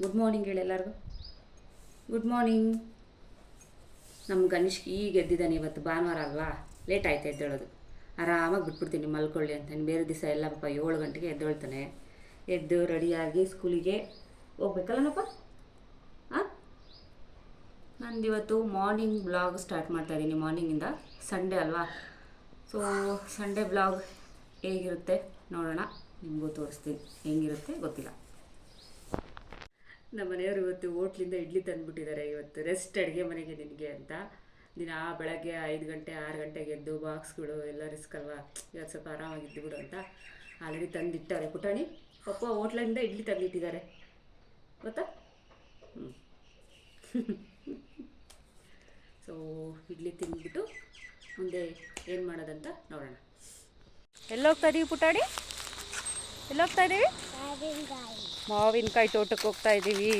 Good morning ಹೇಳಿ ಎಲ್ಲರಿಗೂ. Good morning ನಮ್ಮ ಗಣೇಶ್ ಈಗ ಎದ್ದಿದ್ದಾನೆ ಇವತ್ತು, ಭಾನುವಾರ ಅಲ್ವಾ? ಲೇಟ್ ಆಯ್ತು ಎದ್ದೇಳೋದು? ಆರಾಮಾಗಿ ಬಿಟ್ಬಿಡ್ತೀನಿ, ಮಲ್ಕೊಳ್ಳಿ ಅಂತ. ಇನ್ನು ಬೇರೆ ದಿವಸ ಎಲ್ಲ ಪಾಪ ಏಳು ಗಂಟೆಗೆ ಎದ್ದೇಳ್ತಾನೆ. ಎದ್ದು ರೆಡಿಯಾಗಿ ಸ್ಕೂಲಿಗೆ ಹೋಗ್ಬೇಕಲ್ಲನಪ್ಪ? ಹಾಂ ನಂದು ಇವತ್ತು ಮಾರ್ನಿಂಗ್ ಬ್ಲಾಗ್ ಸ್ಟಾರ್ಟ್ ಮಾಡ್ತಾ ಇದ್ದೀನಿ ಮಾರ್ನಿಂಗಿಂದ ಸಂಡೇ ಅಲ್ವಾ? ಸೊ ಸಂಡೇ ಬ್ಲಾಗ್ ಹೇಗಿರುತ್ತೆ ನೋಡೋಣ, ನಿಮಗೂ ತೋರಿಸ್ತೀನಿ. ಹೆಂಗಿರುತ್ತೆ ಗೊತ್ತಿಲ್ಲ. ನಮ್ಮ ಮನೆಯವರು ಇವತ್ತು ಹೋಟ್ಲಿಂದ ಇಡ್ಲಿ ತಂದುಬಿಟ್ಟಿದ್ದಾರೆ. ಇವತ್ತು ರೆಸ್ಟ್ ಅಡುಗೆ ಮನೆಗೆ ನಿನಗೆ ಅಂತ. ದಿನ ಬೆಳಗ್ಗೆ ಐದು ಗಂಟೆ, ಆರು ಗಂಟೆಗೆ ಎದ್ದು ಬಾಕ್ಸ್ಗಳು ಎಲ್ಲ ರಿಸ್ಕ್ ಅಲ್ವಾ? ಇವತ್ತು ಸ್ವಲ್ಪ ಆರಾಮಾಗಿದ್ದು ಬಿಡು ಅಂತ ಆಲ್ರೆಡಿ ತಂದಿಟ್ಟಾರೆ ಪುಟಾಣಿ. ಪಪ್ಪ ಹೋಟ್ಲಿಂದ ಇಡ್ಲಿ ತಂದಿಟ್ಟಿದ್ದಾರೆ. ಗೊತ್ತಾ? ಹ್ಞೂ ಸೊ ಇಡ್ಲಿ ತಿಂದ್ಬಿಟ್ಟು ಮುಂದೆ ಏನು ಮಾಡೋದಂತ ನೋಡೋಣ. ಎಲ್ಲೋಗ್ತಾ ಇದೀವಿ ಪುಟಾಣಿ? ಎಲ್ಲೋಗ್ತಾ ಇದ್ದೀವಿ ಮಾವಿನಕಾಯಿ ತೋಟಕ್ಕೆ ಹೋಗ್ತಾ ಇದ್ದೀವಿ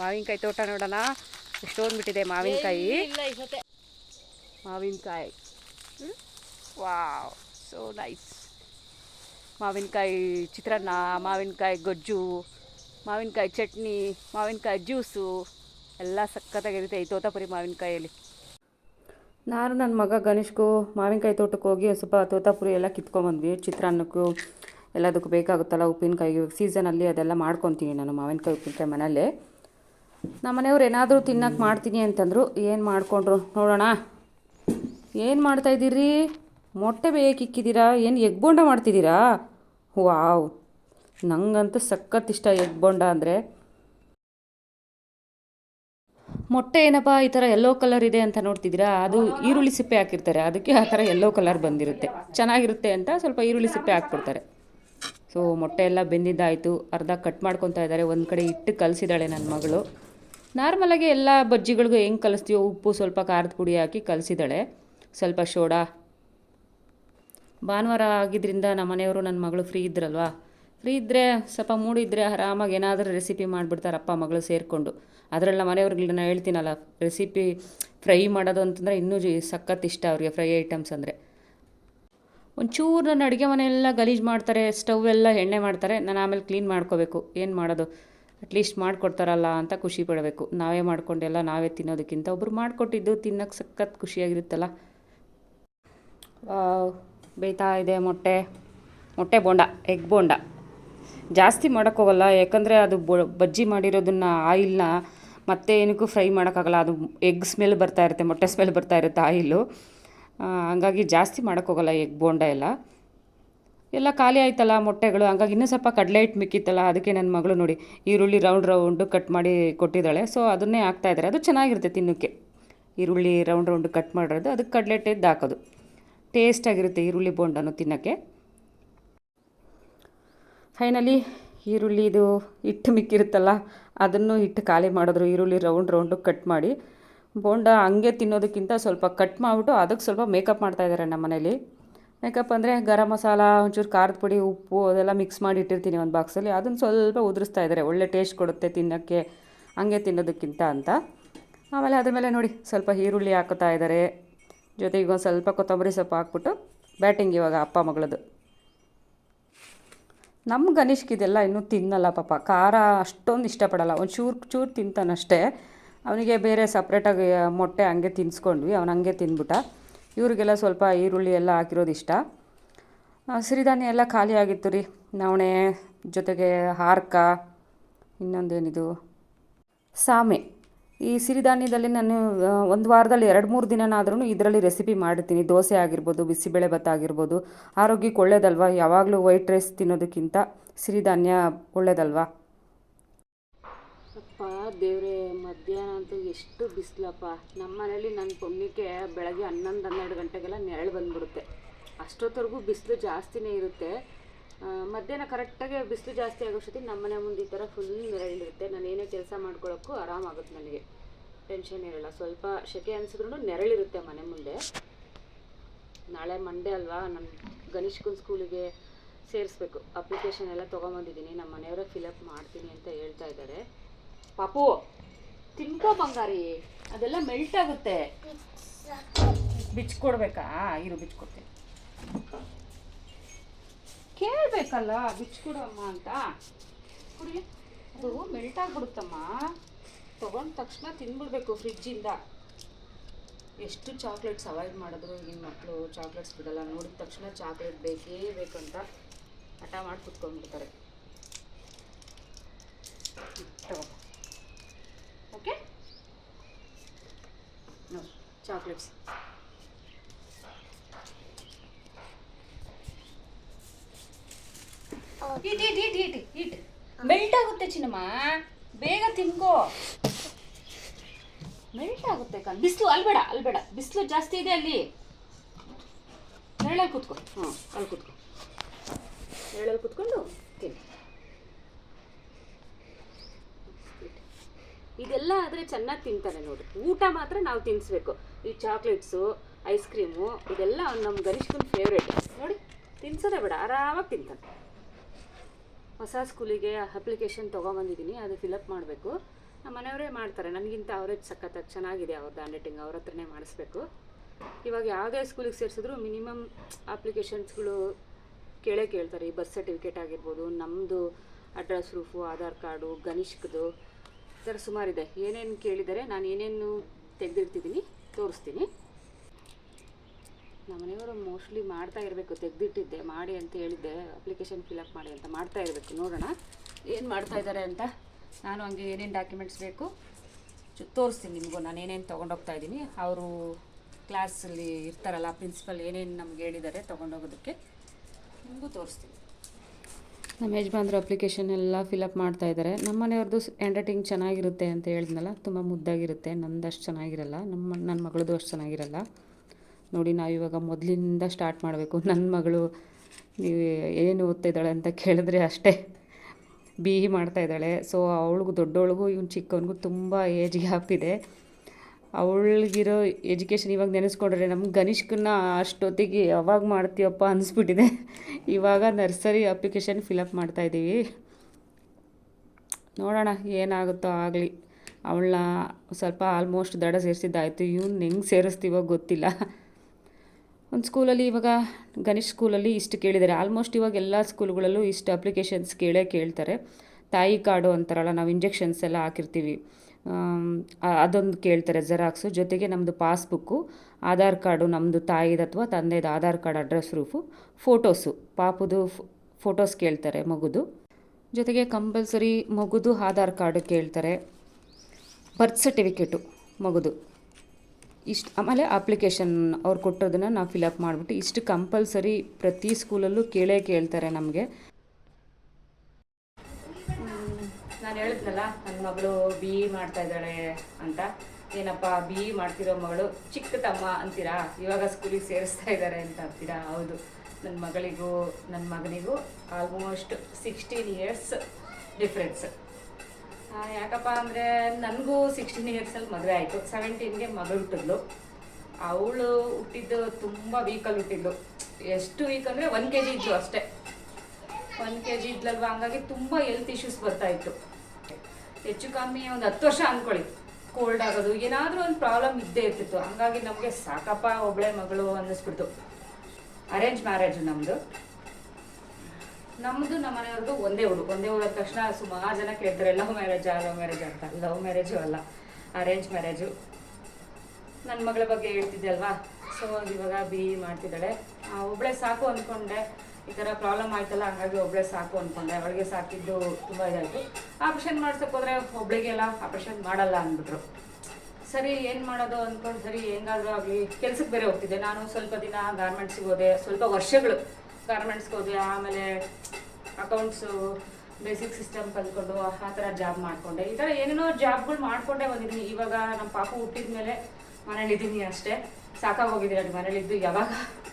ಮಾವಿನಕಾಯಿ ತೋಟ ನೋಡೋಣ. ಎಷ್ಟೊಂದು ಬಿಟ್ಟಿದೆ ಮಾವಿನಕಾಯಿ. ಮಾವಿನಕಾಯಿ. ವಾವ್ ಸೋ ನೈಸ್ ಮಾವಿನಕಾಯಿ ಚಿತ್ರಾನ್ನ ಮಾವಿನಕಾಯಿ ಗೊಜ್ಜು ಮಾವಿನಕಾಯಿ ಚಟ್ನಿ ಮಾವಿನಕಾಯಿ ಜ್ಯೂಸು ಎಲ್ಲ ಸಕ್ಕತ್ತಾಗಿರುತ್ತೆ ಈ ತೋತಾಪುರಿ ಮಾವಿನಕಾಯಲ್ಲಿ ನಾನು ನನ್ನ ಮಗ ಗಣೇಶ್ಗೂ ಮಾವಿನಕಾಯಿ ತೋಟಕ್ಕೆ ಹೋಗಿ ಸ್ವಲ್ಪ ತೋತಾಪುರಿ ಎಲ್ಲ ಕಿತ್ಕೊಂಬಂದ್ವಿ ಚಿತ್ರಾನ್ನಕ್ಕೂ. ಎಲ್ಲದಕ್ಕೂ ಬೇಕಾಗುತ್ತಲ್ಲ ಉಪ್ಪಿನಕಾಯಿ. ಸೀಸನಲ್ಲಿ ಅದೆಲ್ಲ ಮಾಡ್ಕೊತೀನಿ ನಾನು ಮಾವಿನಕಾಯಿ, ಉಪ್ಪಿನಕಾಯಿ ಮನೆಯಲ್ಲೇ. ನಮ್ಮ ಮನೆಯವ್ರು ಏನಾದರೂ ತಿನ್ನಕ್ಕೆ ಮಾಡ್ತೀನಿ ಅಂತಂದರು, ಏನು ಮಾಡಿಕೊಂಡ್ರು ನೋಡೋಣ. ಏನು ಮಾಡ್ತಾಯಿದ್ದೀರಿ ಮೊಟ್ಟೆ ಬೇಕಿಕ್ಕಿದ್ದೀರಾ ಏನು ಎಗ್ ಬೋಂಡ ಮಾಡ್ತಿದ್ದೀರಾ? ವಾವ್. ನಂಗಂತೂ ಸಖತ್ ಇಷ್ಟ ಎಗ್ ಬೋಂಡ ಅಂದರೆ. ಮೊಟ್ಟೆ ಏನಪ್ಪ, ಈ ಥರ ಯೆಲ್ಲೋ ಕಲರ್ ಇದೆ ಅಂತ ನೋಡ್ತಿದ್ದೀರಾ? ಅದು ಈರುಳ್ಳಿ ಸಿಪ್ಪೆ ಹಾಕಿರ್ತಾರೆ. ಅದಕ್ಕೆ ಆ ಥರ ಯೆಲ್ಲೋ ಕಲರ್ ಬಂದಿರುತ್ತೆ. ಚೆನ್ನಾಗಿರುತ್ತೆ ಅಂತ ಸ್ವಲ್ಪ ಈರುಳ್ಳಿ ಸಿಪ್ಪೆ ಹಾಕ್ಬಿಡ್ತಾರೆ. ಸೊ ಮೊಟ್ಟೆ ಎಲ್ಲ ಬೆಂದಿದ್ದಾಯಿತು. ಅರ್ಧ ಕಟ್ ಮಾಡ್ಕೊತಾ ಇದ್ದಾರೆ. ಒಂದು ಕಡೆ ಇಟ್ಟು ಕಲಸಿದ್ದಾಳೆ ನನ್ನ ಮಗಳು. ನಾರ್ಮಲಾಗಿ ಎಲ್ಲ ಬಜ್ಜಿಗಳಿಗೂ ಹೆಂಗೆ ಕಲಿಸ್ತೀವೋ ಉಪ್ಪು ಸ್ವಲ್ಪ ಖಾರದ ಪುಡಿ ಹಾಕಿ ಕಲಸಿದ್ದಾಳೆ. ಸ್ವಲ್ಪ ಶೋಡಾ. ಭಾನುವಾರ ಆಗಿದ್ದರಿಂದ ನಮ್ಮ ಮನೆಯವರು ನನ್ನ ಮಗಳು ಫ್ರೀ ಇದ್ರಲ್ವಾ? ಫ್ರೀ ಇದ್ದರೆ ಸ್ವಲ್ಪ ಮೂಡಿದ್ರೆ ಆರಾಮಾಗಿ ಏನಾದರೂ ರೆಸಿಪಿ ಮಾಡಿಬಿಡ್ತಾರೆ ಅಪ್ಪ, ಮಗಳು ಸೇರಿಕೊಂಡು. ಅದರಲ್ಲಿ ನಮ್ಮ ಮನೆಯವ್ರಿಗೆ ನಾನು ಹೇಳ್ತೀನಲ್ಲ ರೆಸಿಪಿ ಫ್ರೈ ಮಾಡೋದು ಅಂತಂದರೆ ಇನ್ನೂ ಸಖತ್ ಇಷ್ಟ ಅವ್ರಿಗೆ ಫ್ರೈ ಐಟಮ್ಸ್ ಅಂದರೆ. ಒಂಚೂರು ನನ್ನ ಅಡುಗೆ ಮನೆಯೆಲ್ಲ ಗಲೀಜು ಮಾಡ್ತಾರೆ, ಸ್ಟವ್ ಎಲ್ಲ ಎಣ್ಣೆ ಮಾಡ್ತಾರೆ, ನಾನು ಆಮೇಲೆ ಕ್ಲೀನ್ ಮಾಡ್ಕೋಬೇಕು. ಏನು ಮಾಡೋದು? ಅಟ್ಲೀಸ್ಟ್ ಮಾಡಿಕೊಡ್ತಾರಲ್ಲ ಅಂತ ಖುಷಿ ಪಡಬೇಕು. ನಾವೇ ಮಾಡ್ಕೊಂಡೆಲ್ಲ ನಾವೇ ತಿನ್ನೋದಕ್ಕಿಂತ ಒಬ್ರು ಮಾಡಿಕೊಟ್ಟಿದ್ದು ತಿನ್ನೋಕ್ಕೆ ಸಖತ್ ಖುಷಿಯಾಗಿರುತ್ತಲ್ಲ? ಬೇಯ್ತಾ ಇದೆ ಮೊಟ್ಟೆ. ಮೊಟ್ಟೆ ಬೋಂಡ, ಎಗ್ ಬೋಂಡ. ಜಾಸ್ತಿ ಮಾಡೋಕ್ಕೋಗಲ್ಲ, ಯಾಕಂದರೆ ಅದು ಬಜ್ಜಿ ಮಾಡಿರೋದನ್ನ ಆಯಿಲ್ನ ಮತ್ತೆ ಏನಕ್ಕೂ ಫ್ರೈ ಮಾಡೋಕ್ಕಾಗಲ್ಲ. ಅದು ಎಗ್ ಸ್ಮೆಲ್ ಬರ್ತಾ ಇರುತ್ತೆ, ಮೊಟ್ಟೆ ಸ್ಮೆಲ್ ಬರ್ತಾ ಇರುತ್ತೆ ಆಯಿಲು. ಹಂಗಾಗಿ ಜಾಸ್ತಿ ಮಾಡೋಕ್ಕೋಗಲ್ಲ ಎಗ್ ಬೋಂಡ ಎಲ್ಲ. ಎಲ್ಲ ಖಾಲಿ ಆಯ್ತಲ್ಲ ಮೊಟ್ಟೆಗಳು, ಹಂಗಾಗಿ ಇನ್ನೂ ಸ್ವಲ್ಪ ಕಡಲೆ ಹಿಟ್ಟು ಮಿಕ್ಕಿತ್ತಲ್ಲ, ಅದಕ್ಕೆ ನನ್ನ ಮಗಳು ನೋಡಿ ಈರುಳ್ಳಿ ರೌಂಡ್ ರೌಂಡು ಕಟ್ ಮಾಡಿ ಕೊಟ್ಟಿದ್ದಾಳೆ. ಸೊ ಅದನ್ನೇ ಹಾಕ್ತಾ ಇದ್ದಾರೆ. ಅದು ಚೆನ್ನಾಗಿರುತ್ತೆ ತಿನ್ನೋಕ್ಕೆ. ಈರುಳ್ಳಿ ರೌಂಡ್ ರೌಂಡು ಕಟ್ ಮಾಡಿರೋದು, ಅದಕ್ಕೆ ಕಡಲೆ ಹಿಟ್ಟು ಹಾಕೋದು. ಟೇಸ್ಟಾಗಿರುತ್ತೆ ಈರುಳ್ಳಿ ಬೋಂಡನ್ನು ತಿನ್ನೋಕ್ಕೆ. ಫೈನಲಿ ಈರುಳ್ಳಿದು ಹಿಟ್ಟು ಮಿಕ್ಕಿರುತ್ತಲ್ಲ, ಅದನ್ನು ಹಿಟ್ಟು ಖಾಲಿ ಮಾಡಿದ್ರು, ಈರುಳ್ಳಿ ರೌಂಡ್ ರೌಂಡು ಕಟ್ ಮಾಡಿ. ಬೋಂಡ ಹಂಗೆ ತಿನ್ನೋದಕ್ಕಿಂತ ಸ್ವಲ್ಪ ಕಟ್ ಮಾಡಿಬಿಟ್ಟು ಅದಕ್ಕೆ ಸ್ವಲ್ಪ ಮೇಕಪ್ ಮಾಡ್ತಾ ಇದ್ದಾರೆ ನಮ್ಮ ಮನೇಲಿ. ಮೇಕಪ್ ಅಂದರೆ ಗರಂ ಮಸಾಲ, ಒಂಚೂರು ಖಾರದ ಪುಡಿ, ಉಪ್ಪು ಅದೆಲ್ಲ ಮಿಕ್ಸ್ ಮಾಡಿ ಇಟ್ಟಿರ್ತೀನಿ ಒಂದು ಬಾಕ್ಸಲ್ಲಿ ಅದನ್ನು ಸ್ವಲ್ಪ ಉದುರಿಸ್ತಾ ಇದ್ದಾರೆ ಒಳ್ಳೆ ಟೇಸ್ಟ್ ಕೊಡುತ್ತೆ ತಿನ್ನೋಕ್ಕೆ, ಹಂಗೆ ತಿನ್ನೋದಕ್ಕಿಂತ ಅಂತ. ಆಮೇಲೆ ಅದ್ರ ಮೇಲೆ ನೋಡಿ, ಸ್ವಲ್ಪ ಈರುಳ್ಳಿ ಹಾಕುತ್ತಾ ಇದ್ದಾರೆ ಜೊತೆಗೆ ಒಂದು ಸ್ವಲ್ಪ ಕೊತ್ತಂಬರಿ ಸೊಪ್ಪು ಹಾಕ್ಬಿಟ್ಟು ಬ್ಯಾಟಿಂಗ್ ಇವಾಗ ಅಪ್ಪ ಮಗಳದು ನಮ್ಮ ಗಣೇಶ್ಗಿದೆಲ್ಲ ಇನ್ನೂ ತಿನ್ನಲ್ಲ ಪಾಪ. ಖಾರ ಅಷ್ಟೊಂದು ಇಷ್ಟಪಡಲ್ಲ. ಒಂದು ಚೂರು ಚೂರು ತಿಂತಾನಷ್ಟೇ. ಅವನಿಗೆ ಬೇರೆ ಸಪ್ರೇಟಾಗಿ ಮೊಟ್ಟೆ ಹಂಗೆ ತಿನ್ಸ್ಕೊಂಡ್ವಿ, ಅವನು ಹಂಗೆ ತಿಂದ್ಬಿಟ್ಟ ಇವರಿಗೆಲ್ಲ ಸ್ವಲ್ಪ ಈರುಳ್ಳಿ ಎಲ್ಲ ಹಾಕಿರೋದು ಇಷ್ಟ. ಸಿರಿಧಾನ್ಯ ಎಲ್ಲ ಖಾಲಿ ಆಗಿತ್ತು ರೀ. ನವಣೆ, ಜೊತೆಗೆ ಹಾರ್ಕ, ಇನ್ನೊಂದೇನಿದು? ಸಾಮೆ. ಈ ಸಿರಿಧಾನ್ಯದಲ್ಲಿ ನಾನು ಒಂದು ವಾರದಲ್ಲಿ ಎರಡು ಮೂರು ದಿನನಾದ್ರೂ ಇದರಲ್ಲಿ ರೆಸಿಪಿ ಮಾಡ್ತೀನಿ ದೋಸೆ ಆಗಿರ್ಬೋದು, ಬಿಸಿಬೇಳೆ ಭತ್ತ ಆಗಿರ್ಬೋದು. ಆರೋಗ್ಯಕ್ಕೆ ಒಳ್ಳೇದಲ್ವಾ? ಯಾವಾಗಲೂ ವೈಟ್ ರೈಸ್ ತಿನ್ನೋದಕ್ಕಿಂತ ಸಿರಿಧಾನ್ಯ ಒಳ್ಳೇದಲ್ವಾ? ಅಪ್ಪ, ದೇವ್ರೆ, ಮಧ್ಯಾಹ್ನ ಅಂತೂ ಎಷ್ಟು ಬಿಸಿಲಪ್ಪ. ನಮ್ಮ ಮನೇಲಿ ನನ್ನ ಪುಣ್ಯಕ್ಕೆ ಬೆಳಗ್ಗೆ ಹನ್ನೊಂದು, ಹನ್ನೆರಡು ಗಂಟೆಗೆಲ್ಲ ನೆರಳು ಬಂದ್ಬಿಡುತ್ತೆ. ಅಷ್ಟೊತ್ತವರೆಗೂ ಬಿಸಿಲು ಜಾಸ್ತಿನೇ ಇರುತ್ತೆ. ಮಧ್ಯಾಹ್ನ ಕರೆಕ್ಟಾಗಿ ಬಿಸಿಲು ಜಾಸ್ತಿ ಆಗೋಷ್ಟೊತ್ತಿಗೆ ನಮ್ಮ ಮನೆ ಮುಂದೆ ಈ ಥರ ಫುಲ್ ನೆರಳಿರುತ್ತೆ. ನಾನು ಏನೇ ಕೆಲಸ ಮಾಡ್ಕೊಳ್ಳೋಕ್ಕೂ ಆರಾಮಾಗುತ್ತೆ ನನಗೆ. ಟೆನ್ಷನ್ ಇರಲ್ಲ. ಸ್ವಲ್ಪ ಸೆಕೆ ಅನಿಸಿದ್ರು ನೆರಳಿರುತ್ತೆ ಮನೆ ಮುಂದೆ. ನಾಳೆ ಮಂಡೇ ಅಲ್ವಾ? ನನ್ನ ಗಣೇಶ್ಕನ್ ಸ್ಕೂಲಿಗೆ ಸೇರಿಸ್ಬೇಕು. ಅಪ್ಲಿಕೇಶನ್ ಎಲ್ಲ ತೊಗೊಂಬಂದಿದ್ದೀನಿ. ನಮ್ಮ ಮನೆಯವರೇ ಫಿಲಪ್ ಮಾಡ್ತೀನಿ ಅಂತ ಹೇಳ್ತಾ ಇದ್ದಾರೆ. ಪಾಪು, ತಿನ್ಕೋ ಬಂಗಾರಿ. ಅದೆಲ್ಲ ಮೆಲ್ಟ್ ಆಗುತ್ತೆ. ಬಿಚ್ಕೊಡ್ಬೇಕಾ? ಇರು, ಬಿಚ್ಕೊಡ್ತೀನಿ. ಕೇಳಬೇಕಲ್ಲ, ಬಿಚ್ಕೊಡಮ್ಮ ಅಂತ. ಕುಡಿ, ಅದು ಮೆಲ್ಟ್ ಆಗಿಬಿಡುತ್ತಮ್ಮ. ತಗೊಂಡ ತಕ್ಷಣ ತಿನ್ಬಿಡ್ಬೇಕು ಫ್ರಿಜ್ಜಿಂದ ಎಷ್ಟು ಚಾಕ್ಲೇಟ್ಸ್ ಅವಾಯ್ಡ್ ಮಾಡಿದ್ರು ಈಗಿನ ಮಕ್ಕಳು ಚಾಕ್ಲೇಟ್ಸ್ ಬಿಡಲ್ಲ. ನೋಡಿದ ತಕ್ಷಣ ಚಾಕ್ಲೇಟ್ ಬೇಕೇ ಬೇಕಂತ ಹಠ ಮಾಡಿ ಕುತ್ಕೊಂಡ್ಬಿಡ್ತಾರೆ. ತಗೋ. ಓಕೆ ನೋಡಿ chocolates it it it it it melt ಆಗುತ್ತೆ ಚಿನ್ನಮ್ಮ. ಬೇಗ ತಿನ್ಕೋ. ಮೆಲ್ಟ್ ಆಗುತ್ತೆ ಕಣ್. ಬಿಸಿಲು ಅಲ್ಬೇಡ ಅಲ್ಬೇಡ. ಬಿಸಿಲು ಜಾಸ್ತಿ ಇದೆ ಅಲ್ಲಿ. ನೆರಳಲ್ಲಿ ಕೂತ್ಕೋ. ಹ್ಞೂ ಅಲ್ಲಿ ಕೂತ್ಕೋ. ನೆರಳಲ್ಲಿ ಕೂತ್ಕೊಂಡು ತಿನ್ನಿ. ಇದೆಲ್ಲ ಆದರೆ ಚೆನ್ನಾಗಿ ತಿಂತಾನೆ ನೋಡಿ. ಊಟ ಮಾತ್ರ ನಾವು ತಿನ್ನಿಸ್ಬೇಕು ಈ ಚಾಕ್ಲೇಟ್ಸು, ಐಸ್ ಕ್ರೀಮು, ಇದೆಲ್ಲ ನಮ್ಮ ಗರಿಷ್ಠನ ಫೇವ್ರೇಟ್ ನೋಡಿ, ತಿನ್ಸೋದೇ ಬೇಡ, ಆರಾಮಾಗಿ ತಿಂತಾನೆ ಹೊಸ ಸ್ಕೂಲಿಗೆ ಅಪ್ಲಿಕೇಶನ್ ತೊಗೊಂಬಂದಿದ್ದೀನಿ ಅದು ಫಿಲಪ್ ಮಾಡಬೇಕು. ನಮ್ಮ ಮನೆಯವರೇ ಮಾಡ್ತಾರೆ, ನನಗಿಂತ ಅವರೇ ಸಖತ್ತಾಗಿ ಚೆನ್ನಾಗಿದೆ ಅವ್ರದ್ದು ಹ್ಯಾಂಡ್ ರೈಟಿಂಗ್ ಅವ್ರ ಹತ್ರನೇ ಮಾಡಿಸ್ಬೇಕು. ಇವಾಗ ಯಾವುದೇ ಸ್ಕೂಲಿಗೆ ಸೇರಿಸಿದ್ರು ಮಿನಿಮಮ್ ಅಪ್ಲಿಕೇಶನ್ಸ್ಗಳು ಕೇಳೇ ಕೇಳ್ತಾರೆ. ಈ ಬರ್ತ್ ಸರ್ಟಿಫಿಕೇಟ್ ಆಗಿರ್ಬೋದು ನಮ್ಮದು ಅಡ್ರೆಸ್ ಪ್ರೂಫು ಆಧಾರ್ ಕಾರ್ಡು ಗನಿಷ್ಕದು ಥರ ಸುಮಾರಿದೆ. ಏನೇನು ಕೇಳಿದರೆ ನಾನು ಏನೇನು ತೆಗೆದಿರ್ತಿದ್ದೀನಿ, ತೋರಿಸ್ತೀನಿ. ನಮ್ಮ ಮನೆಯವರು ಮೋಸ್ಟ್ಲಿ ಮಾಡ್ತಾ ಇರಬೇಕು, ತೆಗೆದಿಟ್ಟಿದ್ದೆ, ಮಾಡಿ ಅಂತ ಹೇಳಿದ್ದೆ, ಅಪ್ಲಿಕೇಶನ್ ಫಿಲಪ್ ಮಾಡಿ ಅಂತ ಮಾಡ್ತಾ ಇರಬೇಕು. ನೋಡೋಣ, ಏನು ಮಾಡ್ತಾ ಇದ್ದಾರೆ ಅಂತ. ನಾನು ಹಂಗೆ ಏನೇನು ಡಾಕ್ಯುಮೆಂಟ್ಸ್ ಬೇಕು ತೋರಿಸ್ತೀನಿ ನಿಮಗೂ. ನಾನು ಏನೇನು ತೊಗೊಂಡೋಗ್ತಾ ಇದ್ದೀನಿ. ಅವರು ಕ್ಲಾಸಲ್ಲಿ ಇರ್ತಾರಲ್ಲ, ಪ್ರಿನ್ಸಿಪಲ್ ಏನೇನು ನಮ್ಗೆ ಹೇಳಿದ್ದಾರೆ ತೊಗೊಂಡೋಗೋದಕ್ಕೆ ನಿಮಗೂ ತೋರಿಸ್ತೀನಿ. ನಮ್ಮ ಯಜಮಾನ್ರ ಅಪ್ಲಿಕೇಶನ್ ಎಲ್ಲ ಫಿಲಪ್ ಮಾಡ್ತಾ ಇದ್ದಾರೆ ನಮ್ಮ ಮನೆಯವ್ರದ್ದು ಹ್ಯಾಂಡ್ ರೈಟಿಂಗ್ ಚೆನ್ನಾಗಿರುತ್ತೆ ಅಂತ ಹೇಳಿದ್ನಲ್ಲ, ತುಂಬ ಮುದ್ದಾಗಿರುತ್ತೆ, ನಂದು ಅಷ್ಟು ಚೆನ್ನಾಗಿರಲ್ಲ, ನಮ್ಮ ನನ್ನ ಮಗಳದು ಅಷ್ಟು ಚೆನ್ನಾಗಿರಲ್ಲ. ನೋಡಿ, ನಾವು ಇವಾಗ ಮೊದಲಿಂದ ಸ್ಟಾರ್ಟ್ ಮಾಡಬೇಕು. ನನ್ನ ಮಗಳು ನೀವು ಏನು ಓದ್ತಾ ಇದ್ದಾಳೆ ಅಂತ ಕೇಳಿದ್ರೆ ಅಷ್ಟೇ. ಬಿ ಇ ಮಾಡ್ತಾ ಇದ್ದಾಳೆ. ಸೊ ಅವಳಿಗೂ ದೊಡ್ಡವಳಿಗೂ ಇವ್ನು ಚಿಕ್ಕವನಿಗೂ ತುಂಬ ಏಜ್ ಗ್ಯಾಪ್ ಇದೆ. ಅವಳಿಗಿರೋ ಎಜುಕೇಷನ್ ಇವಾಗ ನೆನೆಸ್ಕೊಂಡ್ರೆ ನಮ್ಮ ಗನಿಷ್ಕನ್ನ ಅಷ್ಟೊತ್ತಿಗೆ ಯಾವಾಗ ಮಾಡ್ತೀವಪ್ಪ ಅನಿಸ್ಬಿಟ್ಟಿದೆ. ಇವಾಗ ನರ್ಸರಿ ಅಪ್ಲಿಕೇಶನ್ ಫಿಲಪ್ ಮಾಡ್ತಾ ಇದ್ದೀವಿ. ನೋಡೋಣ ಏನಾಗುತ್ತೋ ಆಗಲಿ. ಅವಳನ್ನ ಸ್ವಲ್ಪ ಆಲ್ಮೋಸ್ಟ್ ದಡ ಸೇರಿಸಿದ್ದಾಯಿತು. ಇವ್ನು ಹೆಂಗೆ ಸೇರಿಸ್ತೀವೋ ಗೊತ್ತಿಲ್ಲ. ಒಂದು ಸ್ಕೂಲಲ್ಲಿ ಇವಾಗ ಗಣೇಶ್ ಸ್ಕೂಲಲ್ಲಿ ಇಷ್ಟು ಕೇಳಿದ್ದಾರೆ. ಆಲ್ಮೋಸ್ಟ್ ಇವಾಗ ಎಲ್ಲ ಸ್ಕೂಲ್ಗಳಲ್ಲೂ ಇಷ್ಟು ಅಪ್ಲಿಕೇಶನ್ಸ್ ಕೇಳೇ ಕೇಳ್ತಾರೆ. ತಾಯಿ ಕಾರ್ಡು ಅಂತಾರಲ್ಲ, ನಾವು ಇಂಜೆಕ್ಷನ್ಸ್ ಎಲ್ಲ ಹಾಕಿರ್ತೀವಿ. ಅದೊಂದು ಕೇಳ್ತಾರೆ ಜೆರಾಕ್ಸು ಜೊತೆಗೆ ನಮ್ಮದು ಪಾಸ್ಬುಕ್ಕು, ಆಧಾರ್ ಕಾರ್ಡು ನಮ್ಮದು ತಾಯಿದು ಅಥವಾ ತಂದೆದು Aadhaar card address proof, photos. ಪಾಪುದು photos ಕೇಳ್ತಾರೆ ಮಗುದು. ಜೊತೆಗೆ ಕಂಪಲ್ಸರಿ ಮಗುದು ಆಧಾರ್ ಕಾರ್ಡು ಕೇಳ್ತಾರೆ. ಬರ್ತ್ ಸರ್ಟಿಫಿಕೇಟು ಮಗುದು. ಇಷ್ಟು, ಆಮೇಲೆ ಅಪ್ಲಿಕೇಶನ್ ಅವ್ರು ಕೊಟ್ಟಿರೋದನ್ನು ನಾವು ಫಿಲಪ್ ಮಾಡಿಬಿಟ್ಟು ಇಷ್ಟು ಕಂಪಲ್ಸರಿ ಪ್ರತಿ ಸ್ಕೂಲಲ್ಲೂ ಕೇಳೇ ಕೇಳ್ತಾರೆ ನಮಗೆ. ಹೇಳಿದ್ನಲ್ಲ ನನ್ನ ಮಗಳು ಬಿ ಇ ಮಾಡ್ತಾ ಇದ್ದಾಳೆ ಅಂತ. ಏನಪ್ಪ ಬಿ ಇ ಮಾಡ್ತಿರೋ ಮಗಳು ಚಿಕ್ಕ ತಮ್ಮ ಅಂತೀರಾ? ಇವಾಗ ಸ್ಕೂಲಿಗೆ ಸೇರಿಸ್ತಾ ಇದ್ದಾರೆ ಅಂತ ಅಂತೀರಾ? ಹೌದು. ನನ್ನ ಮಗಳಿಗೂ ನನ್ನ ಮಗನಿಗೂ ಆಲ್ಮೋಸ್ಟ್ ಸಿಕ್ಸ್ಟೀನ್ ಇಯರ್ಸ್ ಡಿಫ್ರೆನ್ಸ್ ಯಾಕಪ್ಪ ಅಂದರೆ ನನಗೂ ಸಿಕ್ಸ್ಟೀನ್ ಇಯರ್ಸಲ್ಲಿ ಮದುವೆ ಆಯಿತು. ಸೆವೆಂಟೀನ್ಗೆ ಮಗಳು ಹುಟ್ಟಿದ್ಲು. ಅವಳು ಹುಟ್ಟಿದ್ದು ತುಂಬ ವೀಕಲ್ಲಿ ಹುಟ್ಟಿದ್ಲು. ಎಷ್ಟು ವೀಕ್ ಅಂದರೆ ಒನ್ ಕೆ ಜಿ ಇದ್ಲು ಅಷ್ಟೇ. ಒನ್ ಕೆ ಜಿ ಇದ್ಲಲ್ವ? ಹಂಗಾಗಿ ತುಂಬ ಹೆಲ್ತ್ ಇಶ್ಯೂಸ್ ಬರ್ತಾ ಇತ್ತು. ಹೆಚ್ಚು ಕಮ್ಮಿ ಒಂದು ಹತ್ತು ವರ್ಷ ಅಂದ್ಕೊಳ್ಳಿ ಕೋಲ್ಡ್ ಆಗೋದು, ಏನಾದರೂ ಒಂದು ಪ್ರಾಬ್ಲಮ್ ಇದ್ದೇ ಇರ್ತಿತ್ತು. ಹಂಗಾಗಿ ನಮಗೆ ಸಾಕಪ್ಪ ಒಬ್ಬಳೆ ಮಗಳು ಅನ್ನಿಸ್ಬಿಡ್ತು. ಅರೇಂಜ್ ಮ್ಯಾರೇಜ್ ನಮ್ಮದು ನಮ್ಮದು ನಮ್ಮ ಮನೆಯವ್ರದ್ದು ಒಂದೇ ಊರು. ಒಂದೇ ಊರ ತಕ್ಷಣ ಸುಮಾರು ಜನ ಕೇಳ್ತಾರೆ ಲವ್ ಮ್ಯಾರೇಜ್ ಲವ್ ಮ್ಯಾರೇಜ್ ಅಂತ. ಲವ್ ಮ್ಯಾರೇಜು ಅಲ್ಲ. ಅರೇಂಜ್ ಮ್ಯಾರೇಜು ನನ್ನ ಮಗಳ ಬಗ್ಗೆ ಹೇಳ್ತಿದ್ದೆ ಅಲ್ವಾ? ಸೊ ಇವಾಗ ಬಿ ಮಾಡ್ತಿದ್ದಾಳೆ. ಒಬ್ಳೆ ಸಾಕು ಅಂದ್ಕೊಂಡೆ ಈ ಥರ ಪ್ರಾಬ್ಲಮ್ ಆಯ್ತಲ್ಲ, ಹಂಗಾಗಿ ಒಬ್ಳೆ ಸಾಕು ಅಂದ್ಕೊಂಡೆ ಅವಳಿಗೆ ಸಾಕಿದ್ದು ತುಂಬ ಇದಾಯಿತು. ಆಪ್ರೇಷನ್ ಮಾಡ್ಸಕ್ಕೆ ಹೋದ್ರೆ ಒಬ್ಳಿಗೆಲ್ಲ ಆಪ್ರೇಷನ್ ಮಾಡಲ್ಲ ಅಂದ್ಬಿಟ್ರು. ಸರಿ, ಏನು ಮಾಡೋದು ಅಂದ್ಕೊಂಡು ಸರಿ, ಹೆಂಗಾದ್ರೂ ಆಗಲಿ ಕೆಲ್ಸಕ್ಕೆ ಬೇರೆ ಹೋಗ್ತಿದ್ದೆ. ನಾನು ಸ್ವಲ್ಪ ದಿನ ಗಾರ್ಮೆಂಟ್ಸಿಗೆ ಹೋದೆ, ಸ್ವಲ್ಪ ವರ್ಷಗಳು ಗಾರ್ಮೆಂಟ್ಸ್ಗೆ ಹೋದೆ. ಆಮೇಲೆ ಅಕೌಂಟ್ಸು ಬೇಸಿಕ್ ಸಿಸ್ಟಮ್ ಕಲ್ತ್ಕೊಂಡು ಆ ಥರ ಜಾಬ್ ಮಾಡಿಕೊಂಡೆ. ಈ ಥರ ಏನೇನೋ ಜಾಬ್ಗಳು ಮಾಡಿಕೊಂಡೆ ಬಂದಿದ್ದೀನಿ. ಇವಾಗ ನಮ್ಮ ಪಾಪು ಹುಟ್ಟಿದ ಮೇಲೆ ಮನೇಲಿದ್ದೀನಿ ಅಷ್ಟೇ. ಸಾಕಾಗೋಗಿದೆ ನನಗೆ ಮನೇಲಿದ್ದು. ಯಾವಾಗ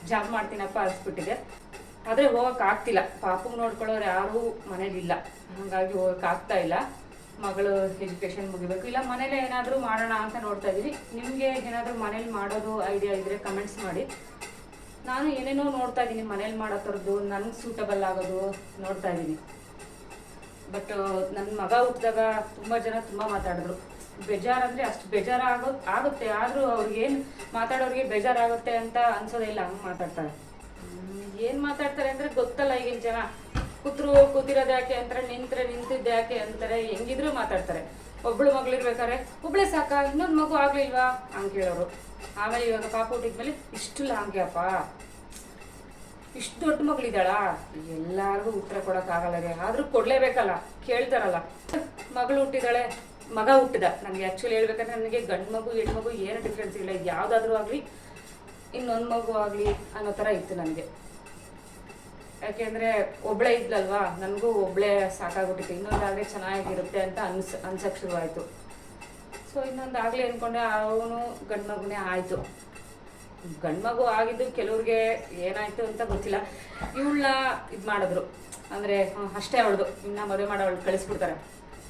ಜಾಬ್ ಮಾಡ್ತೀನಪ್ಪ ಅನಿಸ್ಬಿಟ್ಟಿದೆ. ಆದರೆ ಹೋಗಕ್ಕೆ ಆಗ್ತಿಲ್ಲ. ಪಾಪುಗೆ ನೋಡ್ಕೊಳ್ಳೋರು ಯಾರೂ ಮನೇಲಿಲ್ಲ ಹಾಗಾಗಿ ಹೋಗಕ್ಕೆ ಆಗ್ತಾ ಇಲ್ಲ. ಮಗಳು ಎಜುಕೇಶನ್ ಮುಗಿಬೇಕು. ಇಲ್ಲ, ಮನೇಲೆ ಏನಾದರೂ ಮಾಡೋಣ ಅಂತ ನೋಡ್ತಾ ಇದ್ದೀನಿ. ನಿಮಗೆ ಏನಾದರೂ ಮನೇಲಿ ಮಾಡೋದು ಐಡಿಯಾ ಇದ್ದರೆ ಕಮೆಂಟ್ಸ್ ಮಾಡಿ. ನಾನು ಏನೇನೋ ನೋಡ್ತಾ ಇದ್ದೀನಿ. ಮನೇಲಿ ಮಾಡೋ ಥರದ್ದು ನನಗೆ ಸೂಟಬಲ್ ಆಗೋದು ನೋಡ್ತಾ ಇದ್ದೀನಿ. ಬಟ್ ನನ್ನ ಮಗ ಹುಟ್ಟಿದಾಗ ತುಂಬ ಜನ ತುಂಬ ಮಾತಾಡಿದ್ರು. ಬೇಜಾರಂದರೆ ಅಷ್ಟು ಬೇಜಾರು ಆಗೋ, ಆಗುತ್ತೆ. ಆದರೂ ಅವ್ರಿಗೇನು ಮಾತಾಡೋರಿಗೆ ಬೇಜಾರಾಗುತ್ತೆ ಅಂತ ಅನ್ಸೋದೇ ಇಲ್ಲ. ಹಂಗೆ ಮಾತಾಡ್ತಾರೆ. ಏನು ಮಾತಾಡ್ತಾರೆ ಅಂದರೆ ಗೊತ್ತಲ್ಲ ಈಗಿನ ಜನ. ಕೂತ್ರು ಕೂತಿರೋದು ಯಾಕೆ ಅಂತಾರೆ, ನಿಂತ್ರೆ ನಿಂತಿದ್ದೆ ಯಾಕೆ ಅಂತಾರೆ, ಹೆಂಗಿದ್ರು ಮಾತಾಡ್ತಾರೆ. ಒಬ್ಳು ಮಗಳಿರ್ಬೇಕಾರೆ ಒಬ್ಳೆ ಸಾಕ? ಇನ್ನೊಂದು ಮಗು ಆಗ್ಲಿಲ್ವಾ? ಹಂಗೆ ಕೇಳೋರು. ಆಮೇಲೆ ಇವಾಗ ಪಾಪ ಹುಟ್ಟಿದ್ಮೇಲೆ ಇಷ್ಟು ಲಾಂಗೆ ಅಪ್ಪ ಇಷ್ಟು ದೊಡ್ಡ ಮಗಳಿದ್ದಾಳ? ಎಲ್ಲಾರ್ಗು ಉತ್ತರ ಕೊಡೋಕ್ಕಾಗಲ್ಲ ರೀ. ಆದ್ರೂ ಕೊಡ್ಲೇಬೇಕಲ್ಲ. ಕೇಳ್ತಾರಲ್ಲ. ಮಗಳು ಹುಟ್ಟಿದಾಳೆ, ಮಗ ಹುಟ್ಟಿದ. ನನಗೆ ಆ್ಯಕ್ಚುಲಿ ಹೇಳ್ಬೇಕಂದ್ರೆ ನನಗೆ ಗಂಡು ಮಗು ಹೆಣ್ಮಗು ಮಗು ಏನು ಡಿಫ್ರೆನ್ಸ್ ಇಲ್ಲ. ಯಾವುದಾದ್ರೂ ಆಗಲಿ ಇನ್ನೊಂದು ಮಗು ಆಗಲಿ ಅನ್ನೋ ಥರ ಇತ್ತು ನನಗೆ. ಯಾಕೆಂದರೆ ಒಬ್ಳೆ ಇದ್ಲಲ್ವಾ, ನನಗೂ ಒಬ್ಳೆ ಸಾಕಾಗ್ಬಿಟ್ಟಿತ್ತು. ಇನ್ನೊಂದಾಗಲೇ ಚೆನ್ನಾಗಿರುತ್ತೆ ಅಂತ ಅನ್ಸ್ ಅನ್ಸಕ್ಕೆ ಶುರುವಾಯಿತು. ಸೊ ಇನ್ನೊಂದು ಆಗಲಿ ಅಂದ್ಕೊಂಡೆ ಅವನು ಗಂಡು ಮಗುನೇ ಆಯಿತು. ಗಂಡು ಮಗು ಆಗಿದ್ದು ಕೆಲವ್ರಿಗೆ ಏನಾಯ್ತು ಅಂತ ಗೊತ್ತಿಲ್ಲ. ಇವಳನ್ನ ಇದು ಮಾಡಿದ್ರು. ಅಂದರೆ ಅಷ್ಟೇ ಅವಳದು. ಇನ್ನ ಮದುವೆ ಮಾಡಿ ಅವಳು ಕಳಿಸ್ಬಿಡ್ತಾರೆ.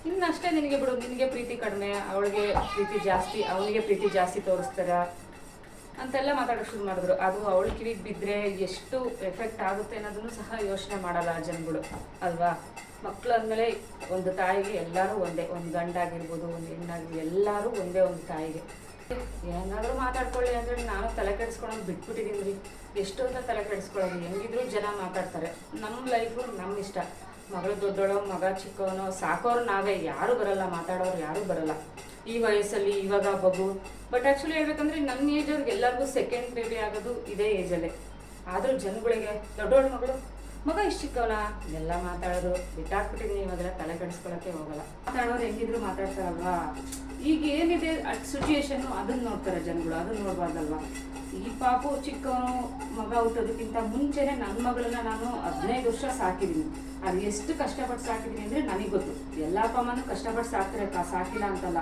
ಇನ್ನು ಅಷ್ಟೇ ನಿನಗೆ ಬಿಡು, ನಿನಗೆ ಪ್ರೀತಿ ಕಡಿಮೆ, ಅವಳಿಗೆ ಪ್ರೀತಿ ಜಾಸ್ತಿ, ಅವನಿಗೆ ಪ್ರೀತಿ ಜಾಸ್ತಿ ತೋರಿಸ್ತಾರ. ಅಂತೆಲ್ಲ ಮಾತಾಡೋಕೆ ಶುರು ಮಾಡಿದ್ರು. ಅದು ಅವಳ ಕಿವಿಗೆ ಬಿದ್ದರೆ ಎಷ್ಟು ಎಫೆಕ್ಟ್ ಆಗುತ್ತೆ ಅನ್ನೋದನ್ನು ಸಹ ಯೋಚನೆ ಮಾಡಲ್ಲ ಆ ಜನಗಳು, ಅಲ್ವಾ? ಮಕ್ಕಳು ಅಂದಮೇಲೆ ಒಂದು ತಾಯಿಗೆ ಎಲ್ಲರೂ ಒಂದೇ, ಒಂದು ಗಂಡಾಗಿರ್ಬೋದು, ಒಂದು ಹೆಣ್ಣಾಗಿರ್ಬೋದು, ಎಲ್ಲರೂ ಒಂದೇ ಒಂದು ತಾಯಿಗೆ. ಏನಾದರೂ ಮಾತಾಡ್ಕೊಳ್ಳಿ ಅಂದರೆ ನಾನು ತಲೆ ಕೆಡಿಸ್ಕೊಳೋದು ಬಿಟ್ಬಿಟ್ಟಿದ್ದೀನಿ ರೀ ಎಷ್ಟು ಅಂತ ತಲೆ ಕೆಡಿಸ್ಕೊಳ್ಳೋದು, ಹೆಂಗಿದ್ರು ಜನ ಮಾತಾಡ್ತಾರೆ. ನಮ್ಮ ಲೈಫು ನಮ್ಮ ಇಷ್ಟ. ಮಗಳು ದೊಡ್ಡೋಳೋ, ಮಗ ಚಿಕ್ಕವನೋ, ಸಾಕೋರು ನಾವೇ. ಯಾರು ಬರಲ್ಲ, ಮಾತಾಡೋರು ಯಾರೂ ಬರಲ್ಲ. ಈ ವಯಸ್ಸಲ್ಲಿ, ಇವಾಗ ಬಗು ಬಟ್ ಆ್ಯಕ್ಚುಲಿ ಹೇಳ್ಬೇಕಂದ್ರೆ ನನ್ನ ಏಜ್ ಅವ್ರಿಗೆ ಎಲ್ಲರಿಗೂ ಸೆಕೆಂಡ್ ಬೇಬಿ ಆಗೋದು ಇದೇ ಏಜಲ್ಲೇ ಆದರೂ ಜನಗಳಿಗೆ ದೊಡ್ಡೋಳ್ ಮಗಳು, ಮಗ ಇಷ್ಟು ಚಿಕ್ಕವಲ್ಲ ಎಲ್ಲ ಮಾತಾಡೋದು. ಬಿಟ್ಟಾಕ್ಬಿಟ್ಟಿದ್ದೀನಿ ಇವಾಗ ತಲೆ ಕೆಡಿಸ್ಕೊಳಕ್ಕೆ ಹೋಗಲ್ಲ. ಮಾತಾಡೋರು ಹೆಂಗಿದ್ರು ಮಾತಾಡ್ತಾರಲ್ವಾ? ಈಗ ಏನಿದೆ ಸಿಚುಯೇಷನ್ ಅದನ್ನ ನೋಡ್ತಾರೆ ಜನಗಳು ಅದನ್ನ ನೋಡ್ಬಾರ್ದಲ್ವಾ? ಈ ಪಾಪು ಚಿಕ್ಕವನು ಮಗ ಹುಟ್ಟೋದಕ್ಕಿಂತ ಮುಂಚೆನೆ ನನ್ನ ಮಗಳನ್ನ ನಾನು ಹದಿನೈದು ವರ್ಷ ಸಾಕಿದ್ದೀನಿ ಅದು ಎಷ್ಟು ಕಷ್ಟಪಟ್ಟು ಸಾಕಿದ್ದೀನಿ ಅಂದರೆ ನನಗೆ ಗೊತ್ತು. ಎಲ್ಲ ಅಪ್ಪ ಅಮ್ಮನೂ ಕಷ್ಟಪಟ್ಟು ಸಾಕ್ತಾರೆ ಸಾಕಿಲ್ಲ ಅಂತಲ್ಲ.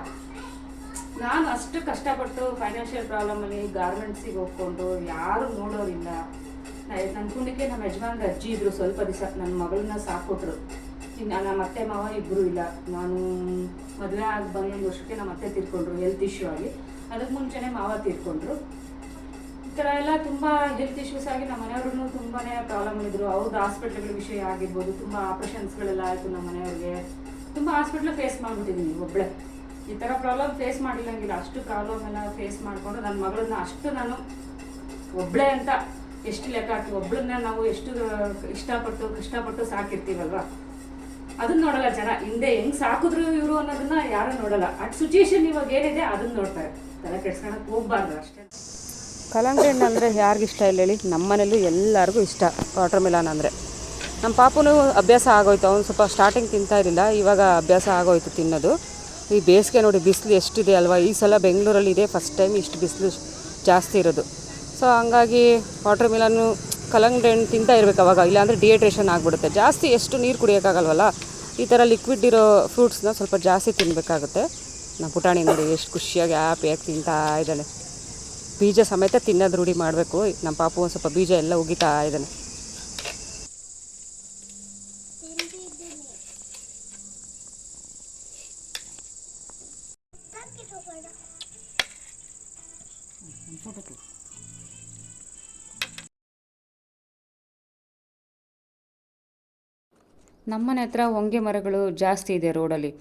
ನಾನು ಅಷ್ಟು ಕಷ್ಟಪಟ್ಟು ಫೈನಾನ್ಷಿಯಲ್ ಪ್ರಾಬ್ಲಮಲ್ಲಿ ಗಾರ್ಮೆಂಟ್ಸಿಗೆ ಹೋಗ್ಕೊಂಡು ಯಾರು ನೋಡೋರಿಲ್ಲ. ನನ್ನ ಕುಂಡಕ್ಕೆ ನಮ್ಮ ಯಜಮಾನ್ರ ಅಜ್ಜಿ ಇದ್ರು ಸ್ವಲ್ಪ ದಿವಸ. ನನ್ನ ಮಗಳನ್ನ ಸಾಕೊಟ್ರು ಇನ್ನು ನಮ್ಮ ಅತ್ತೆ ಮಾವ ಇಬ್ಬರು ಇಲ್ಲ. ನಾನು ಮದುವೆ ಆಗಿ ಬಂದೊಂದು ವರ್ಷಕ್ಕೆ ನಮ್ಮ ಅತ್ತೆ ತೀರ್ಕೊಂಡ್ರು ಹೆಲ್ತ್ ಇಶ್ಯೂ ಆಗಿ. ಅದಕ್ಕೆ ಮುಂಚೆನೇ ಮಾವ ತೀರ್ಕೊಂಡ್ರು. ಈ ಥರ ಎಲ್ಲ ತುಂಬ ಹೆಲ್ತ್ ಇಶ್ಯೂಸ್ ಆಗಿ ನಮ್ಮ ಮನೆಯವ್ರೂ ತುಂಬಾ ಪ್ರಾಬ್ಲಮ್ ಇದ್ರು. ಅವ್ರದ್ದು ಹಾಸ್ಪಿಟ್ಲ್ಗಳ ವಿಷಯ ಆಗಿರ್ಬೋದು, ತುಂಬ ಆಪ್ರೇಷನ್ಸ್ಗಳೆಲ್ಲ ಆಯಿತು ನಮ್ಮ ಮನೆಯವ್ರಿಗೆ. ತುಂಬ ಹಾಸ್ಪಿಟ್ಲ್ ಫೇಸ್ ಮಾಡ್ಬಿಟ್ಟಿದ್ದೀನಿ ಒಬ್ಬಳೆ ಈ ಥರ ಪ್ರಾಬ್ಲಮ್ ಫೇಸ್ ಮಾಡಿಲ್ಲಂಗಿಲ್ಲ. ಅಷ್ಟು ಪ್ರಾಬ್ಲಮ್ ಎಲ್ಲ ಫೇಸ್ ಮಾಡಿಕೊಂಡು ನನ್ನ ಮಗಳನ್ನ ಅಷ್ಟು ನಾನು ಒಬ್ಬಳೆ ಅಂತ ಎಷ್ಟು ಲೆಕ್ಕ ಹಾಕಿ ಒಬ್ಳನ್ನ ನಾವು ಎಷ್ಟು ಇಷ್ಟಪಟ್ಟು ಕಷ್ಟಪಟ್ಟು ಸಾಕಿರ್ತೀವಲ್ವಾ? ಅದನ್ನ ನೋಡಲ್ಲ ಜನ. ಹಿಂದೆ ಹೆಂಗ್ ಸಾಕಿದ್ರು ಇವರು ಅನ್ನೋದನ್ನ ಯಾರು ನೋಡಲ್ಲ. ಅಟ್ ಸಿಚುಯೇಷನ್ ಇವಾಗ ಏನಿದೆ ಅದನ್ನ ನೋಡ್ತಾರೆ ತಲೆ ಕೆಡ್ಸ್ಕೊಳಕ್ ಹೋಗ್ಬಾರ್ದು ಅಷ್ಟೇ. ಕಲಂಗಡಿ ಹಣ್ಣು ಅಂದರೆ ಯಾರಿಗಿಷ್ಟ ಇಲ್ಲ ಹೇಳಿ. ನಮ್ಮ ಮನೇಲೂ ಎಲ್ಲರಿಗೂ ಇಷ್ಟ ವಾಟರ್ ಮಿಲಾನ್ ಅಂದರೆ. ನಮ್ಮ ಪಾಪುನೂ ಅಭ್ಯಾಸ ಆಗೋಯ್ತು. ಅವ್ನು ಸ್ವಲ್ಪ ಸ್ಟಾರ್ಟಿಂಗ್ ತಿಂತಾ ಇರಲಿಲ್ಲ. ಇವಾಗ ಅಭ್ಯಾಸ ಆಗೋಯ್ತು ತಿನ್ನೋದು. ಈ ಬೇಸಿಗೆ ನೋಡಿ ಬಿಸಿಲು ಎಷ್ಟಿದೆ ಅಲ್ವಾ? ಈ ಸಲ ಬೆಂಗಳೂರಲ್ಲಿ ಇದೆ ಫಸ್ಟ್ ಟೈಮ್ ಇಷ್ಟು ಬಿಸಿಲು ಜಾಸ್ತಿ ಇರೋದು. ಸೊ ಹಂಗಾಗಿ ವಾಟರ್ ಮಿಲನ್ನು ಕಲಂಗಡಿ ಹಣ್ಣು ತಿಂತಾ ಇರಬೇಕು ಅವಾಗ. ಇಲ್ಲಾಂದರೆ ಡಿಹೈಡ್ರೇಷನ್ ಆಗಿಬಿಡುತ್ತೆ. ಜಾಸ್ತಿ ಎಷ್ಟು ನೀರು ಕುಡಿಯೋಕ್ಕಾಗಲ್ವಲ್ಲ? ಈ ಥರ ಲಿಕ್ವಿಡ್ ಇರೋ ಫ್ರೂಟ್ಸ್ನ ಸ್ವಲ್ಪ ಜಾಸ್ತಿ ತಿನ್ನಬೇಕಾಗುತ್ತೆ ನಮ್ಮ ಪುಟಾಣಿ ನೋಡಿ ಎಷ್ಟು ಖುಷಿಯಾಗಿ, ಹ್ಯಾಪಿಯಾಗಿ ತಿಂತಾ ಇದ್ದಾನೆ. ಬೀಜ ಸಮೇತ ತಿನ್ನೋದು ರೂಢಿ ಮಾಡಬೇಕು. ನಮ್ಮ ಪಾಪು ಒಂದು ಸ್ವಲ್ಪ ಬೀಜ ಎಲ್ಲ ಉಗಿತಾ ಇದ್ದಾನೆ. ನಮ್ಮನೆ ಹತ್ರ ಹೊಂಗೆ ಮರಗಳು ಜಾಸ್ತಿ ಇದೆ ರೋಡಲ್ಲಿ.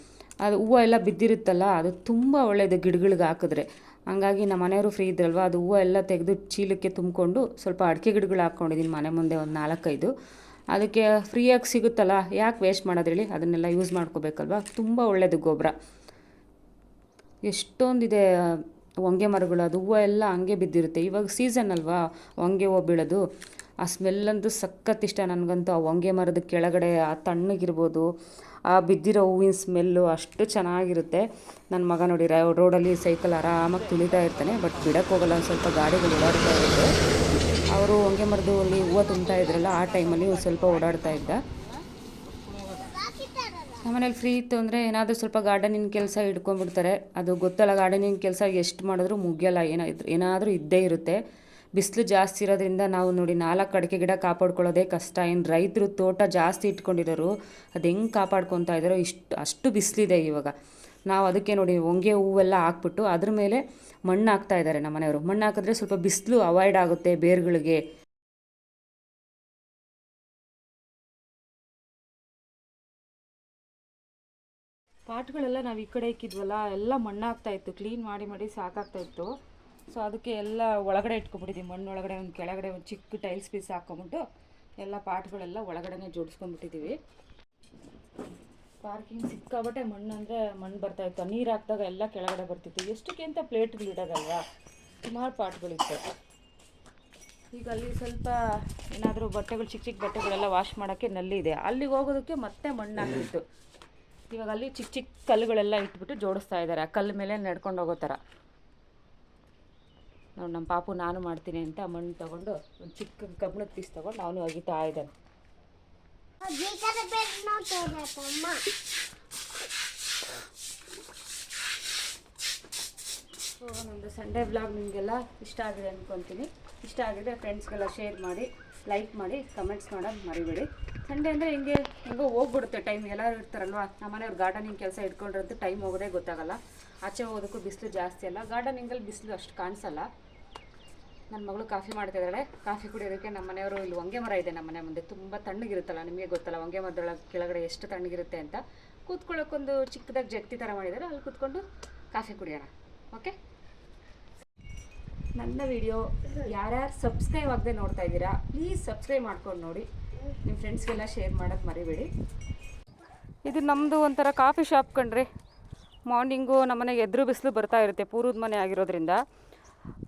ಅದು ಹೂವು ಎಲ್ಲ ಬಿದ್ದಿರುತ್ತಲ್ಲ, ಅದು ತುಂಬ ಒಳ್ಳೆಯದು ಗಿಡಗಳಿಗೆ ಹಾಕಿದ್ರೆ. ಹಂಗಾಗಿ ನಮ್ಮ ಮನೆಯವರು ಫ್ರೀ ಇದ್ರಲ್ವ, ಅದು ಹೂವು ಎಲ್ಲ ತೆಗೆದು ಚೀಲಕ್ಕೆ ತುಂಬಿಕೊಂಡು ಸ್ವಲ್ಪ ಅಡಿಕೆ ಗಿಡಗಳು ಹಾಕ್ಕೊಂಡಿದ್ದೀನಿ ಮನೆ ಮುಂದೆ ಒಂದು ನಾಲ್ಕೈದು. ಅದಕ್ಕೆ ಫ್ರೀಯಾಗಿ ಸಿಗುತ್ತಲ್ಲ, ಯಾಕೆ ವೇಸ್ಟ್ ಮಾಡೋದು ಹೇಳಿ? ಅದನ್ನೆಲ್ಲ ಯೂಸ್ ಮಾಡ್ಕೋಬೇಕಲ್ವ? ತುಂಬ ಒಳ್ಳೆಯದು ಗೊಬ್ಬರ ಎಷ್ಟೊಂದಿದೆ, ಹೊಂಗೆ ಮರಗಳು, ಅದು ಹೂವು ಎಲ್ಲ ಹಂಗೆ ಬಿದ್ದಿರುತ್ತೆ. ಇವಾಗ ಸೀಸನ್ ಅಲ್ವಾ, ಹೊಂಗೆ ಹೂವು ಬೀಳೋದು. ಆ ಸ್ಮೆಲ್ಲಂತೂ ಸಖತ್ ಇಷ್ಟ ನನಗಂತೂ. ಆ ಹೊಂಗೆ ಮರದ ಕೆಳಗಡೆ ಆ ತಣ್ಣಗಿರ್ಬೋದು, ಆ ಬಿದ್ದಿರೋ ಹೂವಿನ ಸ್ಮೆಲ್ಲು ಅಷ್ಟು ಚೆನ್ನಾಗಿರುತ್ತೆ. ನನ್ನ ಮಗ ನೋಡಿ ರೋಡಲ್ಲಿ ಸೈಕಲ್ ಆರಾಮಾಗಿ ತುಳಿತಾ ಇರ್ತಾನೆ, ಬಟ್ ಬಿಡಕ್ಕೆ ಹೋಗಲ್ಲ, ಒಂದು ಸ್ವಲ್ಪ ಗಾಡಿಗಳು ಓಡಾಡ್ತಾ ಇರುತ್ತೆ ಅವರು ಹೊಂಗೆ ಮರದ ಅಲ್ಲಿ ಹೂವು ತುಂಬ್ತಾ ಇದ್ರಲ್ಲ, ಆ ಟೈಮಲ್ಲಿ ಒಂದು ಸ್ವಲ್ಪ ಓಡಾಡ್ತಾ ಇದ್ದ. ನಮ್ಮನೇಲಿ ಫ್ರೀ ಇತ್ತು ಅಂದರೆ ಏನಾದರೂ ಸ್ವಲ್ಪ ಗಾರ್ಡನಿಂಗ್ ಕೆಲಸ ಹಿಡ್ಕೊಂಡ್ಬಿಡ್ತಾರೆ. ಅದು ಗೊತ್ತಲ್ಲ, ಗಾರ್ಡನಿಂಗ್ ಕೆಲಸ ಎಷ್ಟು ಮಾಡಿದ್ರೂ ಮುಗಿಯಲ್ಲ, ಏನಾದ್ರು, ಏನಾದರೂ ಇದ್ದೇ ಇರುತ್ತೆ. ಬಿಸಿಲು ಜಾಸ್ತಿ ಇರೋದ್ರಿಂದ ನಾವು ನೋಡಿ ನಾಲ್ಕು ಅಡಿಕೆ ಗಿಡ ಕಾಪಾಡ್ಕೊಳ್ಳೋದೇ ಕಷ್ಟ. ಏನು ರೈತರು ತೋಟ ಜಾಸ್ತಿ ಇಟ್ಕೊಂಡಿರೋರು ಅದು ಹೆಂಗೆ ಕಾಪಾಡ್ಕೊತಾ ಇದ್ದಾರೋ ಇಷ್ಟು, ಅಷ್ಟು ಬಿಸಿಲಿದೆ ಇವಾಗ. ನಾವು ಅದಕ್ಕೆ ನೋಡಿ ಹೊಂಗೆ ಹೂವೆಲ್ಲ ಹಾಕ್ಬಿಟ್ಟು ಅದ್ರ ಮೇಲೆ ಮಣ್ಣು ಹಾಕ್ತಾ ಇದ್ದಾರೆ ನಮ್ಮ ಮನೆಯವರು. ಮಣ್ಣು ಹಾಕಿದ್ರೆ ಸ್ವಲ್ಪ ಬಿಸಿಲು ಅವಾಯ್ಡ್ ಆಗುತ್ತೆ ಬೇರುಗಳಿಗೆ. ಪಾಟ್ಗಳೆಲ್ಲ ನಾವು ಈ ಕಡೆ ಇಕ್ಕಿದ್ವಲ್ಲ, ಎಲ್ಲ ಮಣ್ಣು ಆಗ್ತಾ ಇತ್ತು. ಕ್ಲೀನ್ ಮಾಡಿ ಮಾಡಿ ಸಾಕಾಗ್ತಾ ಇತ್ತು. ಸೊ ಅದಕ್ಕೆ ಎಲ್ಲ ಒಳಗಡೆ ಇಟ್ಕೊಂಡ್ಬಿಟ್ಟಿದ್ದೀವಿ ಮಣ್ಣು ಒಳಗಡೆ ಒಂದು ಕೆಳಗಡೆ ಒಂದು ಚಿಕ್ಕ ಟೈಲ್ಸ್ ಪೀಸ್ ಹಾಕ್ಕೊಂಬಿಟ್ಟು ಎಲ್ಲ ಪಾಟ್ಗಳೆಲ್ಲ ಒಳಗಡೆನೆ ಜೋಡಿಸ್ಕೊಂಡ್ಬಿಟ್ಟಿದ್ದೀವಿ ಪಾರ್ಕಿಂಗ್ ಸಿಕ್ಕಾಬಟ್ಟೆ ಮಣ್ಣು ಅಂದರೆ ಮಣ್ಣು ಬರ್ತಾ ಇತ್ತು. ನೀರು ಹಾಕಿದಾಗ ಎಲ್ಲ ಕೆಳಗಡೆ ಬರ್ತಿತ್ತು. ಎಷ್ಟಕ್ಕೆ ಅಂತ ಪ್ಲೇಟ್ಗಳು ಇಡೋದಲ್ವಾ? ಸುಮಾರು ಪಾಟ್ಗಳಿತ್ತು. ಈಗ ಅಲ್ಲಿ ಸ್ವಲ್ಪ ಏನಾದರೂ ಬಟ್ಟೆಗಳು, ಚಿಕ್ಕ ಚಿಕ್ಕ ಬಟ್ಟೆಗಳೆಲ್ಲ ವಾಶ್ ಮಾಡೋಕ್ಕೆ ನಲ್ಲಿ ಇದೆ. ಅಲ್ಲಿಗೆ ಹೋಗೋದಕ್ಕೆ ಮತ್ತೆ ಮಣ್ಣು ಹಾಕಿತ್ತು ಇವಾಗ ಅಲ್ಲಿ ಚಿಕ್ಕ ಚಿಕ್ಕ ಕಲ್ಲುಗಳೆಲ್ಲ ಇಟ್ಬಿಟ್ಟು ಜೋಡಿಸ್ತಾ ಇದ್ದಾರೆ ಆ ಕಲ್ಲು ಮೇಲೆ ನಡ್ಕೊಂಡು ಹೋಗೋ ಥರ. ನೋಡಿ ನಮ್ಮ ಪಾಪು ನಾನು ಮಾಡ್ತೀನಿ ಅಂತ ಮಣ್ಣು ತೊಗೊಂಡು ಒಂದು ಚಿಕ್ಕ ಕಬ್ಬಣದ ಪೀಸ್ ತೊಗೊಂಡು ಅವನು ಒಗಿತಾ ಇದ್ದಾನೆ. ನಮ್ಮದು ಸಂಡೇ ಬ್ಲಾಗ್ ನಿಮಗೆಲ್ಲ ಇಷ್ಟ ಆಗಿದೆ ಅಂದ್ಕೊತೀನಿ ಇಷ್ಟ ಆಗಿದೆ ಫ್ರೆಂಡ್ಸ್ಗೆಲ್ಲ ಶೇರ್ ಮಾಡಿ ಲೈಕ್ ಮಾಡಿ ಕಮೆಂಟ್ಸ್ ಮಾಡೋದು ಮರಿಬೇಡಿ. ಸಂಡೇ ಅಂದರೆ ಹಿಂಗೆ, ಹೆಂಗೋ ಹೋಗ್ಬಿಡುತ್ತೆ ಟೈಮ್ ಎಲ್ಲರೂ ಇರ್ತಾರಲ್ವ? ನಮ್ಮನೆಯವ್ರು ಗಾರ್ಡನಿಂಗ್ ಕೆಲಸ ಇಟ್ಕೊಂಡಿರೋದು ಟೈಮ್ ಹೋಗೋದೇ ಗೊತ್ತಾಗಲ್ಲ. ಆಚೆ ಹೋಗೋದಕ್ಕೂ ಬಿಸಿಲು ಜಾಸ್ತಿ ಅಲ್ಲ. ಗಾರ್ಡನಿಂಗಲ್ಲಿ ಬಿಸಿಲು ಅಷ್ಟು ಕಾಣಿಸಲ್ಲ. ನನ್ನ ಮಗಳು ಕಾಫಿ ಮಾಡ್ತಿದ್ದಾಳೆ ಕಾಫಿ ಕುಡಿಯೋದಕ್ಕೆ ನಮ್ಮ ಮನೆಯವರು ಇಲ್ಲಿ ಹೊಂಗೆ ಮರ ಇದೆ ನಮ್ಮ ಮನೆ ಮುಂದೆ. ತುಂಬ ತಣ್ಣಗಿರುತ್ತಲ್ಲ, ನಿಮಗೆ ಗೊತ್ತಲ್ಲ ಹೊಂಗೆ ಮರದೊಳಗೆ ಕೆಳಗಡೆ ಎಷ್ಟು ತಣ್ಣಗಿರುತ್ತೆ ಅಂತ. ಕೂತ್ಕೊಳ್ಳೋಕ್ಕೊಂದು ಚಿಕ್ಕದಾಗಿ ಜಗ್ತಿ ಥರ ಮಾಡಿದ್ದಾರೆ. ಅಲ್ಲಿ ಕೂತ್ಕೊಂಡು ಕಾಫಿ ಕುಡಿಯೋಣ. ಓಕೆ? ನನ್ನ ವಿಡಿಯೋ ಯಾರ್ಯಾರು ಸಬ್ಸ್ಕ್ರೈಬ್ ಆಗದೆ ನೋಡ್ತಾ ಇದ್ದೀರಾ, ಪ್ಲೀಸ್ ಸಬ್ಸ್ಕ್ರೈಬ್ ಮಾಡ್ಕೊಂಡು ನೋಡಿ. ನಿಮ್ಮ ಫ್ರೆಂಡ್ಸ್ಗೆಲ್ಲ ಶೇರ್ ಮಾಡೋಕ್ಕೆ ಮರಿಬೇಡಿ. ಇದು ನಮ್ಮದು ಒಂಥರ ಕಾಫಿ ಶಾಪ್ ಕಣ್ರಿ. ಮಾರ್ನಿಂಗು ನಮ್ಮನೆಗೆ ಎದುರು ಬಿಸಿಲು ಬರ್ತಾ ಇರುತ್ತೆ ಪೂರ್ವದ ಮನೆ ಆಗಿರೋದ್ರಿಂದ.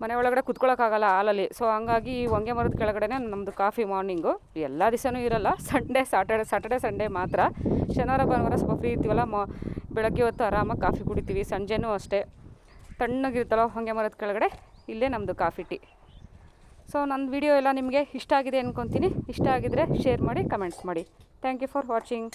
ಮನೆ ಒಳಗಡೆ ಕುತ್ಕೊಳ್ಳೋಕ್ಕಾಗಲ್ಲ ಹಾಲಲ್ಲಿ. ಸೊ ಹಂಗಾಗಿ ಈ ಹೊಂಗೆ ಮರದ ಕೆಳಗಡೆ ನಮ್ಮದು ಕಾಫಿ ಮಾರ್ನಿಂಗು ಎಲ್ಲ ದಿವಸನೂ ಇರಲ್ಲ. ಸಂಡೇ ಸಾಟರ್ಡೆ ಸಾಟರ್ಡೆ ಸಂಡೇ ಮಾತ್ರ. ಶನಿವಾರ, ಭಾನುವಾರ ಸ್ವಲ್ಪ ಫ್ರೀ ಇರ್ತೀವಲ್ಲ, ಮ, ಬೆಳಗ್ಗೆ ಹೊತ್ತು ಆರಾಮಾಗಿ ಕಾಫಿ ಕುಡಿತೀವಿ. ಸಂಜೆನೂ ಅಷ್ಟೇ. ತಣ್ಣಗಿರುತ್ತಲ್ಲ ಹೊಂಗೆ ಮರದ ಕೆಳಗಡೆ, ಇಲ್ಲೇ ನಮ್ಮದು ಕಾಫಿ ಟೀ ಸೊ ನನ್ನ ವಿಡಿಯೋ ಎಲ್ಲ ನಿಮಗೆ ಇಷ್ಟ ಆಗಿದೆ ಅಂದ್ಕೊತೀನಿ ಇಷ್ಟ ಆಗಿದರೆ ಶೇರ್ ಮಾಡಿ ಕಮೆಂಟ್ಸ್ ಮಾಡಿ. Thank you for watching